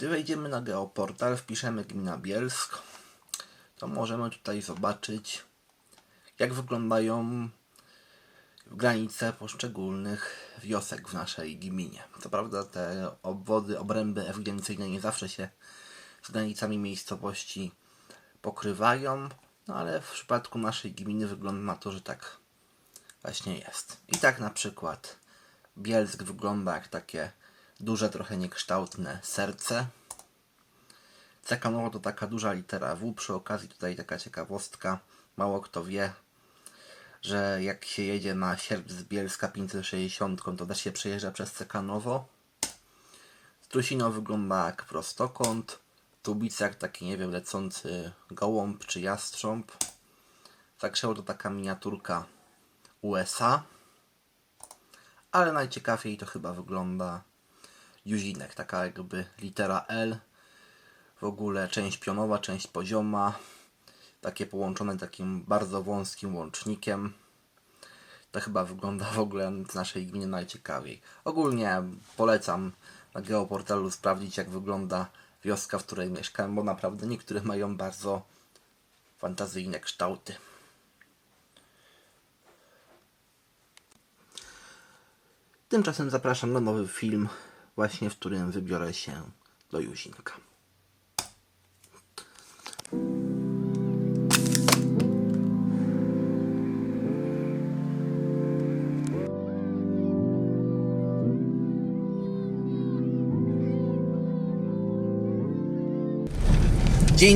Gdy wejdziemy na geoportal, wpiszemy gmina Bielsk, to możemy tutaj zobaczyć, jak wyglądają granice poszczególnych wiosek w naszej gminie. Co prawda te obwody, obręby ewidencyjne nie zawsze się z granicami miejscowości pokrywają, no ale w przypadku naszej gminy wygląda to, że tak właśnie jest. I tak na przykład Bielsk wygląda jak takie duże, trochę niekształtne serce. Cekanowo to taka duża litera W. Przy okazji tutaj taka ciekawostka. Mało kto wie, że jak się jedzie na sierp z Bielska 560, to też się przejeżdża przez Cekanowo. Strusino wygląda jak prostokąt. Tubica jak taki, nie wiem, lecący gołąb czy jastrząb. Zakrzeło to taka miniaturka USA. Ale najciekawiej to chyba wygląda Juzinek, taka jakby litera L. W ogóle część pionowa, część pozioma. Takie połączone takim bardzo wąskim łącznikiem. To chyba wygląda w ogóle z naszej gminy najciekawiej. Ogólnie polecam na geoportalu sprawdzić jak wygląda wioska, w której mieszkam, bo naprawdę niektóre mają bardzo fantazyjne kształty. Tymczasem zapraszam na nowy film, właśnie w którym wybiorę się do Juzinka. Dzień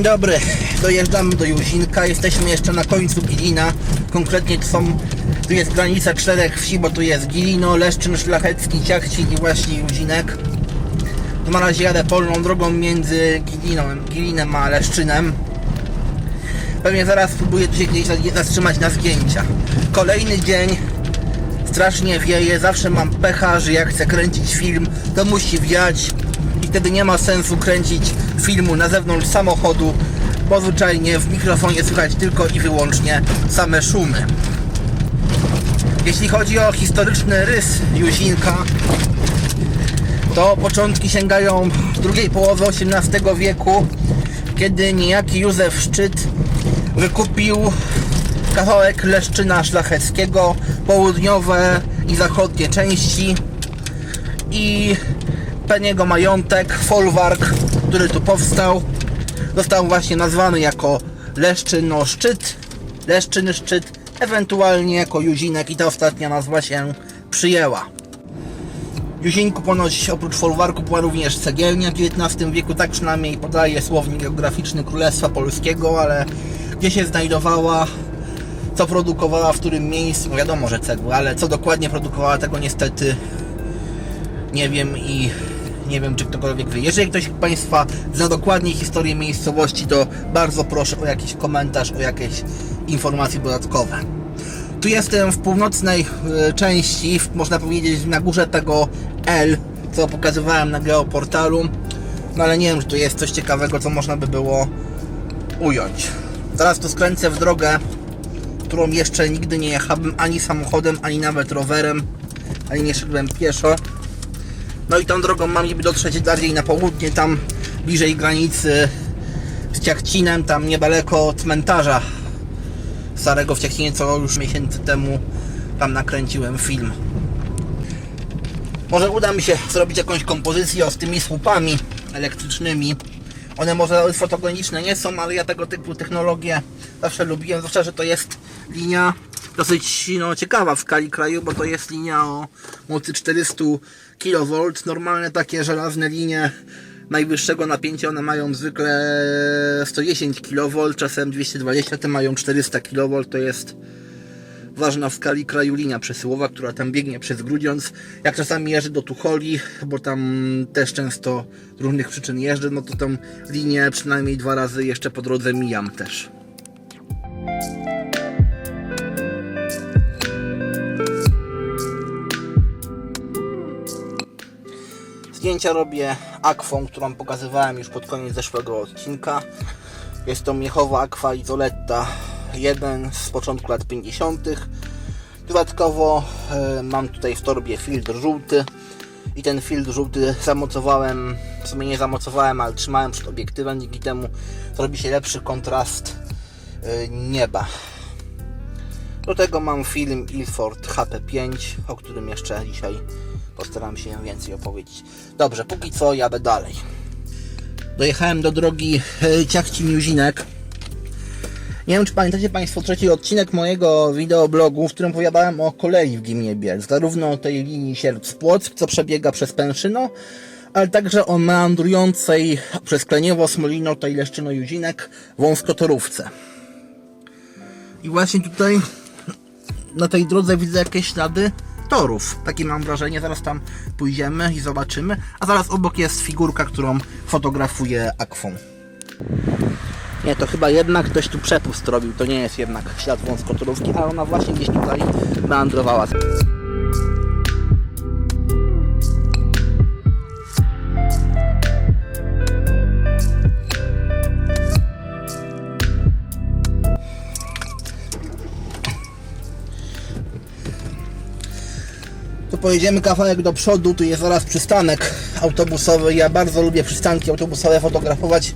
dobry, dojeżdżamy do Juzinka, jesteśmy jeszcze na końcu Gilina, konkretnie to są, tu jest granica czterech wsi, bo tu jest Gilino, Leszczyn, Szlachecki, Ciachcin i właśnie Juzinek. To na razie jadę polną drogą między Giliną, Gilinem a Leszczynem. Pewnie zaraz spróbuję tu się gdzieś zatrzymać na zdjęcia. Kolejny dzień, strasznie wieje, zawsze mam pecha, że jak chcę kręcić film, to musi wiać i wtedy nie ma sensu kręcić filmu na zewnątrz samochodu, bo zwyczajnie w mikrofonie słychać tylko i wyłącznie same szumy. Jeśli chodzi o historyczny rys Juzinka, to początki sięgają drugiej połowy XVIII wieku, kiedy niejaki Józef Szczyt wykupił kawałek Leszczyna Szlacheckiego, południowe i zachodnie części i ten jego majątek, folwark, który tu powstał, został właśnie nazwany jako Leszczyno Szczyt, Leszczyny Szczyt, ewentualnie jako Juzinek i ta ostatnia nazwa się przyjęła. Juzinku ponoć oprócz folwarku była również cegielnia w XIX wieku, tak przynajmniej podaje słownik geograficzny Królestwa Polskiego, ale gdzie się znajdowała, co produkowała, w którym miejscu, wiadomo, że cegły, ale co dokładnie produkowała, tego niestety nie wiem i nie wiem, czy ktokolwiek wie. Jeżeli ktoś Państwa zna dokładnie historię miejscowości, to bardzo proszę o jakiś komentarz, o jakieś informacje dodatkowe. Tu jestem w północnej e, części, można powiedzieć na górze tego L, co pokazywałem na geoportalu. No ale nie wiem, czy tu jest coś ciekawego, co można by było ująć. Zaraz tu skręcę w drogę, którą jeszcze nigdy nie jechałem ani samochodem, ani nawet rowerem, ani nie szedłem pieszo. No i tą drogą mam niby dotrzeć bardziej na południe, tam bliżej granicy z Ciachcinem, tam niedaleko cmentarza starego w Ciachcinie, co już miesięcy temu tam nakręciłem film. Może uda mi się zrobić jakąś kompozycję z tymi słupami elektrycznymi. One może fotogeniczne nie są, ale ja tego typu technologię zawsze lubiłem, zwłaszcza, że to jest linia dosyć no, ciekawa w skali kraju, bo to jest linia o mocy 400 kV. Normalne takie żelazne linie najwyższego napięcia one mają zwykle 110 kV, czasem 220, te mają 400 kV, to jest ważna w skali kraju linia przesyłowa, która tam biegnie przez Grudziądz. Jak czasami jeżdżę do Tucholi, bo tam też często z różnych przyczyn jeżdżę, no to tą linię przynajmniej dwa razy jeszcze po drodze mijam też. Zdjęcia robię akwą, którą pokazywałem już pod koniec zeszłego odcinka. Jest to Miechowa Aqua Izoletta 1 z początku lat 50. Dodatkowo e, mam tutaj w torbie filtr żółty i ten filtr żółty zamocowałem W sumie nie zamocowałem, ale trzymałem przed obiektywem, dzięki temu zrobi się lepszy kontrast y, nieba. Do tego mam film Ilford HP5, o którym jeszcze dzisiaj postaram się więcej opowiedzieć. Dobrze, póki co jadę dalej. Dojechałem do drogi e, Ciachci Miuzinek. Nie wiem, czy pamiętacie Państwo trzeci odcinek mojego wideoblogu, w którym opowiadałem o kolei w gminie Bielsk. Zarówno o tej linii Sierp-Płock, co przebiega przez Pęszyno, ale także o meandrującej przez Kleniewo, Smolino, tej Leszczyno-Juzinek wąskotorówce. I właśnie tutaj na tej drodze widzę jakieś ślady torów. Takie mam wrażenie, zaraz tam pójdziemy i zobaczymy. A zaraz obok jest figurka, którą fotografuję akwą. Nie, to chyba jednak ktoś tu przepust robił. To nie jest jednak ślad wąskotorówki, a ona właśnie gdzieś tutaj meandrowała. Tu pojedziemy kawałek do przodu, tu jest zaraz przystanek autobusowy. Ja bardzo lubię przystanki autobusowe fotografować.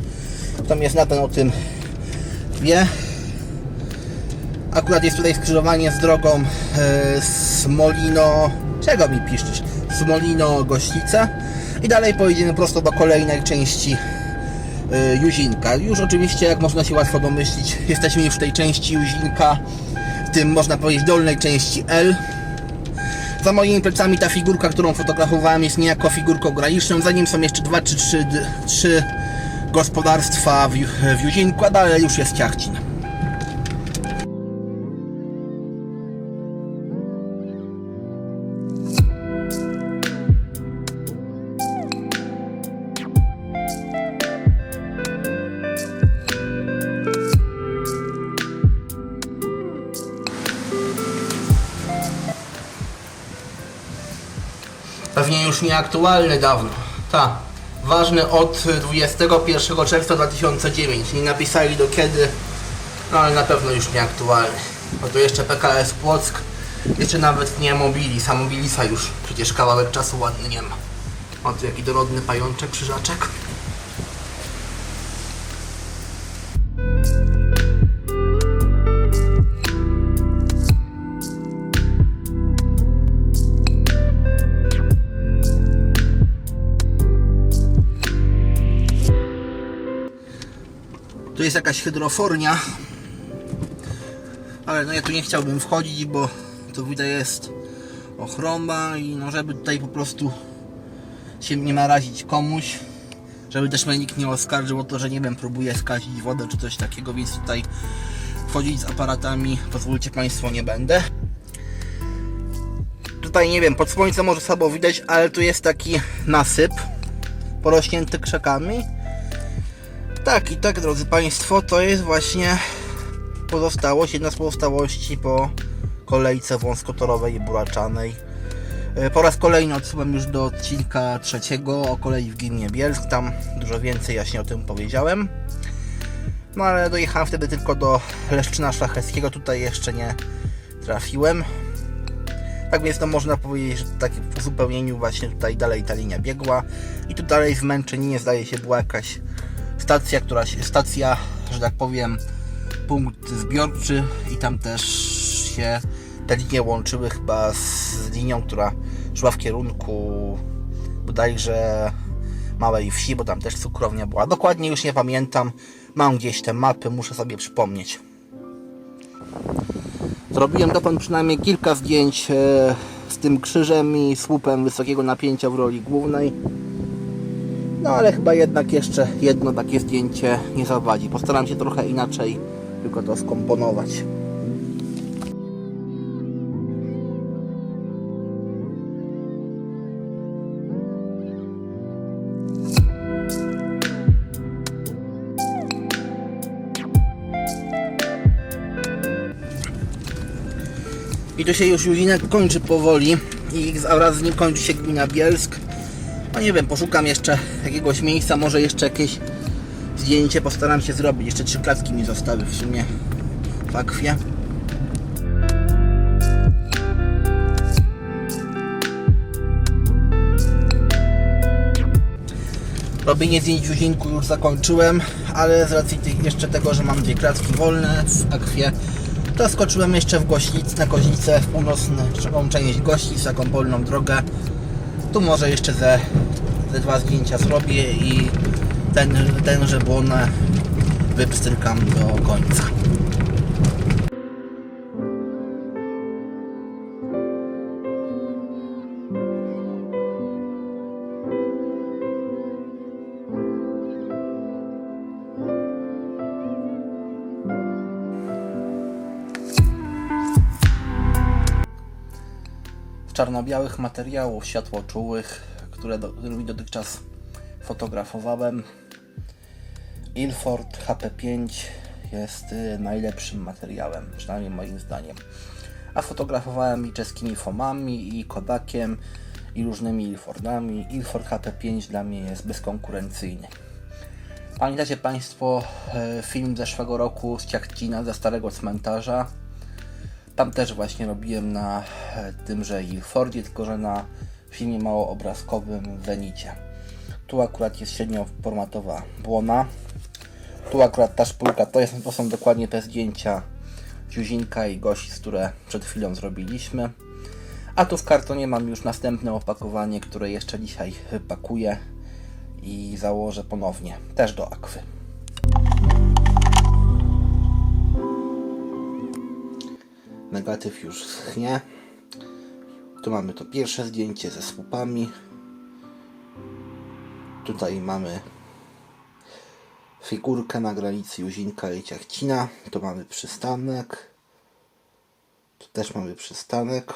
Tam jest Natan o tym wie. Akurat jest tutaj skrzyżowanie z drogą e, Smolino... Czego mi piszczysz? Smolino Gościca. I dalej pojedziemy prosto do kolejnej części e, Juzinka. Już oczywiście, jak można się łatwo domyślić, jesteśmy już w tej części Juzinka, w tym można powiedzieć dolnej części L. Za moimi plecami ta figurka, którą fotografowałem jest niejako figurką graniczną. Za nim są jeszcze dwa czy trzy, trzy gospodarstwa w, w Juzinku, a już jest Ciachcin. Pewnie już nieaktualny dawno. Ta. Ważny od 21 czerwca 2009. Nie napisali do kiedy, no ale na pewno już nieaktualny. Bo tu jeszcze PKS Płock, jeszcze nawet nie Mobilis, a Mobilisa już przecież kawałek czasu ładny nie ma. O tu jaki dorodny pajączek, krzyżaczek. Tu jest jakaś hydrofornia. Ale no ja tu nie chciałbym wchodzić, bo tu widać jest ochroma i no żeby tutaj po prostu się nie narazić komuś. Żeby też mnie nikt nie oskarżył o to, że nie wiem, próbuję skazić wodę czy coś takiego, więc tutaj wchodzić z aparatami, pozwólcie Państwo, nie będę. Tutaj nie wiem, pod słońcem może słabo widać, ale tu jest taki nasyp porośnięty krzakami. Tak, i tak, drodzy Państwo, to jest właśnie pozostałość, jedna z pozostałości po kolejce wąskotorowej i buraczanej. E, Po raz kolejny odsyłam już do odcinka trzeciego o kolei w gminie Bielsk, tam dużo więcej jaśnie o tym powiedziałem. No ale dojechałem wtedy tylko do Leszczyna Szlacheckiego, tutaj jeszcze nie trafiłem. Tak więc to można powiedzieć, że tak w uzupełnieniu właśnie tutaj dalej ta linia biegła i tu dalej w Męczyninie zdaje się była jakaś stacja, która się, stacja, że tak powiem, punkt zbiorczy i tam też się te linie łączyły chyba z linią, która szła w kierunku bodajże małej wsi, bo tam też cukrownia była. Dokładnie już nie pamiętam. Mam gdzieś te mapy, muszę sobie przypomnieć. Zrobiłem dotąd przynajmniej kilka zdjęć e, z tym krzyżem i słupem wysokiego napięcia w roli głównej. No ale chyba jednak jeszcze jedno takie zdjęcie nie zawadzi. Postaram się trochę inaczej tylko to skomponować. I tu się już Julinek kończy powoli i wraz z nim kończy się gmina Bielsk. No nie wiem, poszukam jeszcze jakiegoś miejsca, może jeszcze jakieś zdjęcie postaram się zrobić. Jeszcze trzy klatki mi zostały w sumie w akwie. Robienie zdjęć w Juzinku już zakończyłem, ale z racji jeszcze tego, że mam dwie klatki wolne w akwie, to skoczyłem jeszcze w Goślic, na Koźlicę, w północną część Goślic, taką polną drogę. Tu może jeszcze ze, ze dwa zdjęcia zrobię i ten, tenże błon wypstrykam do końca. czarno-białych materiałów światłoczułych, które do, którymi dotychczas fotografowałem. Ilford HP5 jest y, najlepszym materiałem, przynajmniej moim zdaniem. A fotografowałem i czeskimi Fomami, i Kodakiem, i różnymi Ilfordami. Ilford HP5 dla mnie jest bezkonkurencyjny. Pamiętacie Państwo e, film zeszłego roku z Ciachcina ze Starego Cmentarza? Tam też właśnie robiłem na e, tymże Ilfordzie, tylko że na filmie mało obrazkowym Zenicie. Tu akurat jest średnioformatowa błona. Tu akurat ta szpulka to, jest, to są dokładnie te zdjęcia Ziuzinka i Gosi, które przed chwilą zrobiliśmy. A tu w kartonie mam już następne opakowanie, które jeszcze dzisiaj pakuję i założę ponownie, też do akwy. Negatyw już schnie. Tu mamy to pierwsze zdjęcie ze słupami. Tutaj mamy figurkę na granicy Juzinka i Ciachcina. Tu mamy przystanek. Tu też mamy przystanek.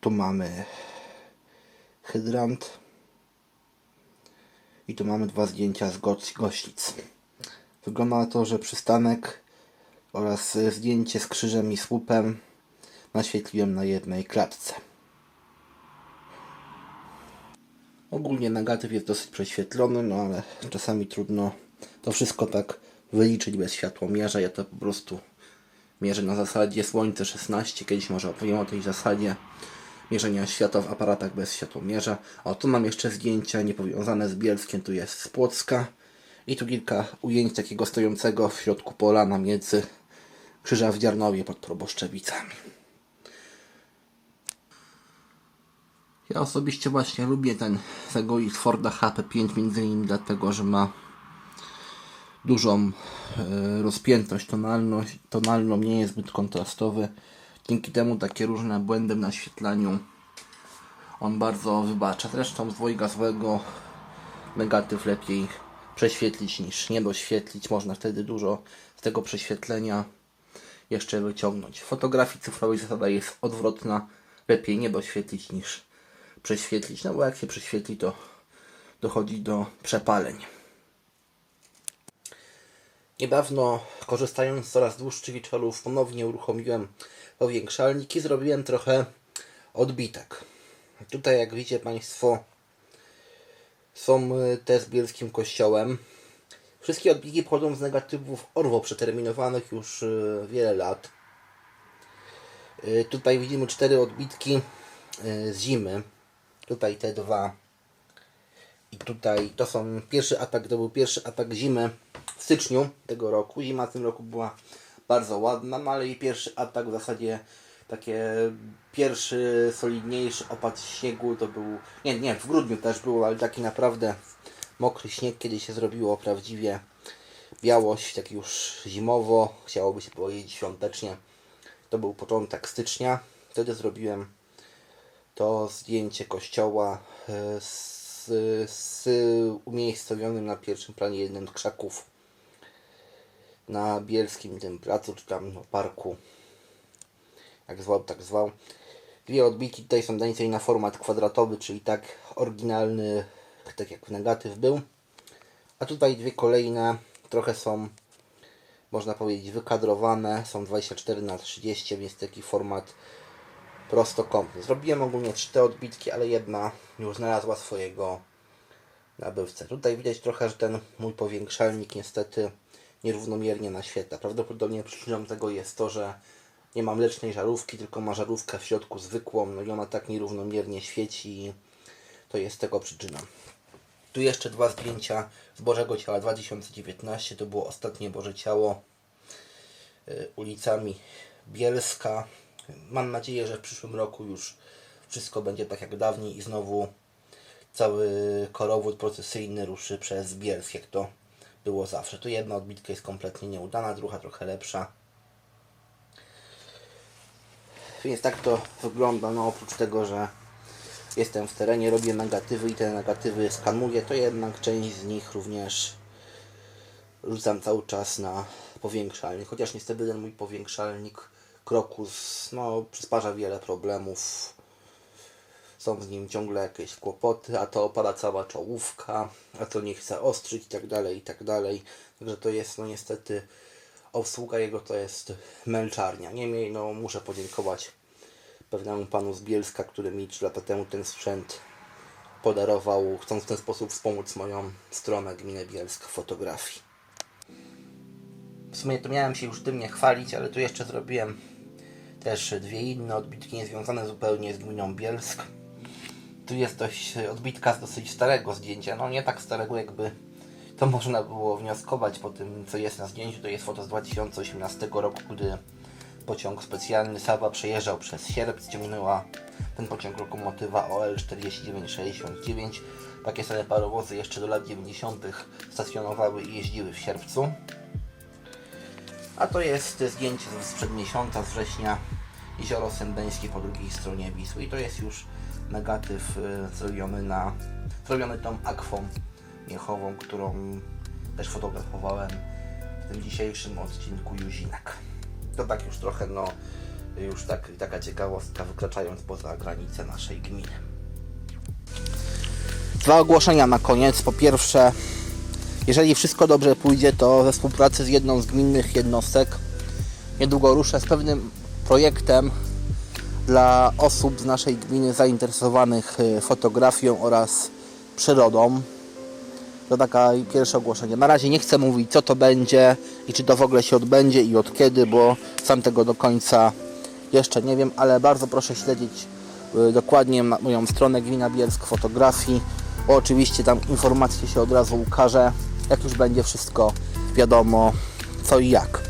Tu mamy hydrant. I tu mamy dwa zdjęcia z Goś- Gościc. Wygląda na to, że przystanek oraz zdjęcie z krzyżem i słupem naświetliłem na jednej klatce. Ogólnie negatyw jest dosyć prześwietlony, no ale czasami trudno to wszystko tak wyliczyć bez światłomierza. Ja to po prostu mierzę na zasadzie słońce 16. Kiedyś może opowiem o tej zasadzie mierzenia światła w aparatach bez światłomierza. O, tu mam jeszcze zdjęcia niepowiązane z Bielskiem, tu jest z Płocka. I tu kilka ujęć takiego stojącego w środku pola na miedzy krzyża w Dziarnowie pod Proboszczewicami. Ja osobiście właśnie lubię ten tego Forda HP5 między innymi dlatego, że ma dużą e, rozpiętość tonalność, tonalną, nie jest zbyt kontrastowy. Dzięki temu takie różne błędy w naświetlaniu on bardzo wybacza. Zresztą z dwojga złego negatyw lepiej prześwietlić niż nie doświetlić. Można wtedy dużo z tego prześwietlenia jeszcze wyciągnąć. W fotografii cyfrowej zasada jest odwrotna. Lepiej nie doświetlić niż prześwietlić. No bo jak się prześwietli, to dochodzi do przepaleń. Niedawno, korzystając z coraz dłuższych wieczorów, ponownie uruchomiłem powiększalnik i zrobiłem trochę odbitek. Tutaj, jak widzicie Państwo, są y, te z bielskim kościołem. Wszystkie odbitki pochodzą z negatywów Orwo przeterminowanych już y, wiele lat. Y, Tutaj widzimy cztery odbitki z zimy. Tutaj te dwa. I tutaj to są pierwszy atak, to był pierwszy atak zimy w styczniu tego roku. Zima w tym roku była bardzo ładna, no ale i pierwszy atak w zasadzie takie pierwszy solidniejszy opad śniegu to był, nie, nie, w grudniu też był, ale taki naprawdę mokry śnieg, kiedy się zrobiło prawdziwie białość, tak już zimowo, chciałoby się powiedzieć świątecznie. To był początek stycznia, wtedy zrobiłem to zdjęcie kościoła e, z, z umiejscowionym na pierwszym planie jednym z krzaków na bielskim tym placu, czy tam parku, jak zwał, tak zwał. Dwie odbitki tutaj są dane na format kwadratowy, czyli tak oryginalny, tak jak negatyw był. A tutaj dwie kolejne, trochę są, można powiedzieć, wykadrowane, są 24 na 30 więc taki format prostokątny. Zrobiłem ogólnie trzy odbitki, ale jedna już znalazła swojego nabywcę. Tutaj widać trochę, że ten mój powiększalnik niestety nierównomiernie naświetla. Prawdopodobnie przyczyną tego jest to, że nie ma mlecznej żarówki, tylko ma żarówkę w środku zwykłą, no i ona tak nierównomiernie świeci to jest tego przyczyna. Tu jeszcze dwa zdjęcia z Bożego Ciała 2019. To było ostatnie Boże Ciało y, ulicami Bielska. Mam nadzieję, że w przyszłym roku już wszystko będzie tak jak dawniej i znowu cały korowód procesyjny ruszy przez Bielsk, jak to było zawsze. Tu jedna odbitka jest kompletnie nieudana, druga trochę lepsza. Więc tak to wygląda, no oprócz tego, że jestem w terenie, robię negatywy i te negatywy skanuję, to jednak część z nich również rzucam cały czas na powiększalnik. Chociaż niestety ten mój powiększalnik Krokus no, przysparza wiele problemów. Są z nim ciągle jakieś kłopoty, a to opada cała czołówka, a to nie chce ostrzyć i tak dalej, i tak dalej. Także to jest no niestety obsługa jego to jest męczarnia. Niemniej no muszę podziękować pewnemu panu z Bielska, który mi 3 lata temu ten sprzęt podarował, chcąc w ten sposób wspomóc moją stronę Gminy Bielsk fotografii. W sumie to miałem się już tym nie chwalić, ale tu jeszcze zrobiłem też dwie inne odbitki niezwiązane zupełnie z gminą Bielsk. Tu jest dość odbitka z dosyć starego zdjęcia, no nie tak starego jakby to można było wnioskować po tym co jest na zdjęciu. To jest foto z 2018 roku, gdy pociąg specjalny Sawa przejeżdżał przez sierp, ściągnęła ten pociąg lokomotywa OL 4969. Takie same parowozy jeszcze do lat 90. stacjonowały i jeździły w sierpcu. A to jest zdjęcie sprzed miesiąca, z września, jezioro Sębeńskie po drugiej stronie Wisły. I to jest już negatyw y, zrobiony na, zrobiony tą akwą miechową, którą też fotografowałem w tym dzisiejszym odcinku Juzinek. To tak już trochę, no, już tak, taka ciekawostka, wykraczając poza granice naszej gminy. Dwa ogłoszenia na koniec. Po pierwsze, jeżeli wszystko dobrze pójdzie, to we współpracy z jedną z gminnych jednostek niedługo ruszę z pewnym projektem dla osób z naszej gminy zainteresowanych y, fotografią oraz przyrodą. To taka pierwsze ogłoszenie. Na razie nie chcę mówić co to będzie i czy to w ogóle się odbędzie i od kiedy, bo sam tego do końca jeszcze nie wiem, ale bardzo proszę śledzić y, dokładnie moją stronę Gmina Bielsk Fotografii, bo oczywiście tam informacje się od razu ukaże, jak już będzie wszystko wiadomo co i jak.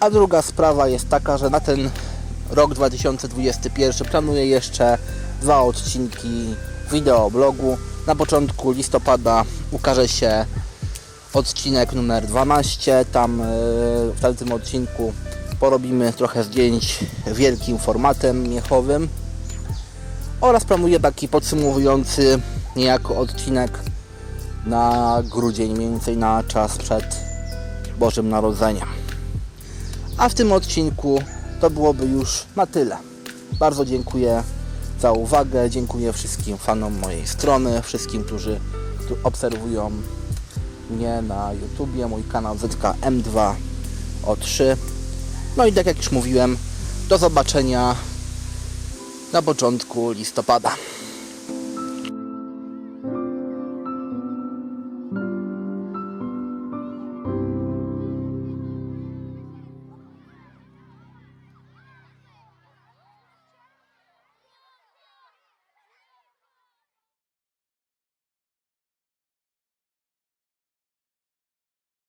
A druga sprawa jest taka, że na ten rok 2021 planuję jeszcze dwa odcinki wideoblogu. Na początku listopada ukaże się odcinek numer 12. Tam yy, w tym odcinku porobimy trochę zdjęć wielkim formatem miechowym oraz planuję taki podsumowujący niejako odcinek na grudzień, mniej więcej na czas przed Bożym Narodzeniem. A w tym odcinku to byłoby już na tyle. Bardzo dziękuję za uwagę. Dziękuję wszystkim fanom mojej strony, wszystkim, którzy obserwują mnie na YouTubie, mój kanał ZKM2 O3. No i tak jak już mówiłem, do zobaczenia na początku listopada.